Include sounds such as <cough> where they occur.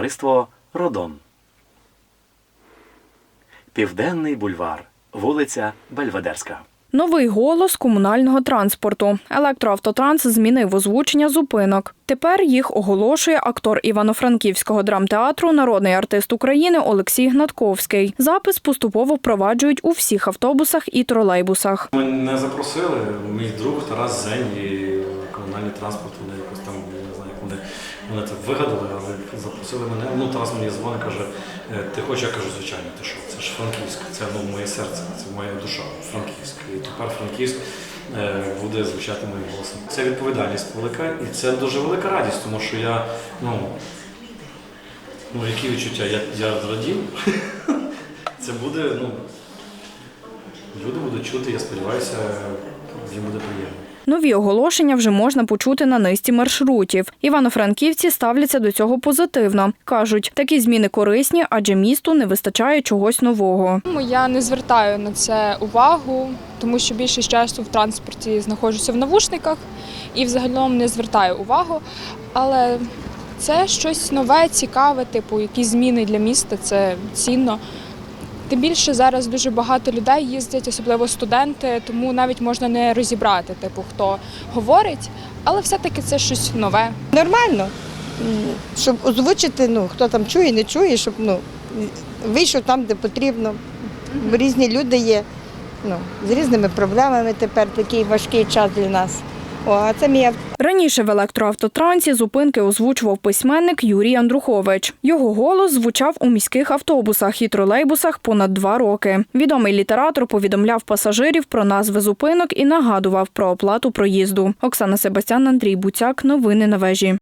Товариство Родон. Південний бульвар. Вулиця Бельведерська. Новий голос комунального транспорту. Електроавтотранс змінив озвучення зупинок. Тепер їх оголошує актор Івано-Франківського драмтеатру, народний артист України Олексій Гнатковський. Запис поступово впроваджують у всіх автобусах і тролейбусах. Ми не запросили. Мій друг Тарас Зень і комунальний транспорт, вони якось там, я не знаю, вони, це вигадали, але запросили мене. Ну, Тарас мені дзвонить, каже, «Е, ти хочеш, я кажу, звичайно, ти що? Це ж Франківськ, це ну, моє серце, це моя душа, Франківськ. І тепер Франківськ е, буде звучати моїм голосом. Це відповідальність велика, і це дуже велика радість, тому що я, ну, ну які відчуття? Я, я зрадів. <laughs> Це буде, ну, люди будуть чути, я сподіваюся, їм буде приємно. Нові оголошення вже можна почути на низці маршрутів. Івано-франківці ставляться до цього позитивно. кажуть, такі зміни корисні, адже місту не вистачає чогось нового. Я не звертаю на це увагу, тому що більшість часу в транспорті знаходжуся в навушниках і взагалом не звертаю увагу. Але це щось нове, цікаве, типу, якісь зміни для міста, це цінно. Тим більше зараз дуже багато людей їздять, особливо студенти, тому навіть можна не розібрати, типу, хто говорить, але все-таки це щось нове. Нормально, щоб озвучити, ну, хто там чує, не чує, щоб ну, вийшов там, де потрібно. Різні люди є ну, з різними проблемами тепер такий важкий час для нас. О, це мій. Раніше в електроавтотрансі зупинки озвучував письменник Юрій Андрухович. Його голос звучав у міських автобусах і тролейбусах понад два роки. Відомий літератор повідомляв пасажирів про назви зупинок і нагадував про оплату проїзду. Оксана Себастян, Андрій Буцяк. Новини на вежі.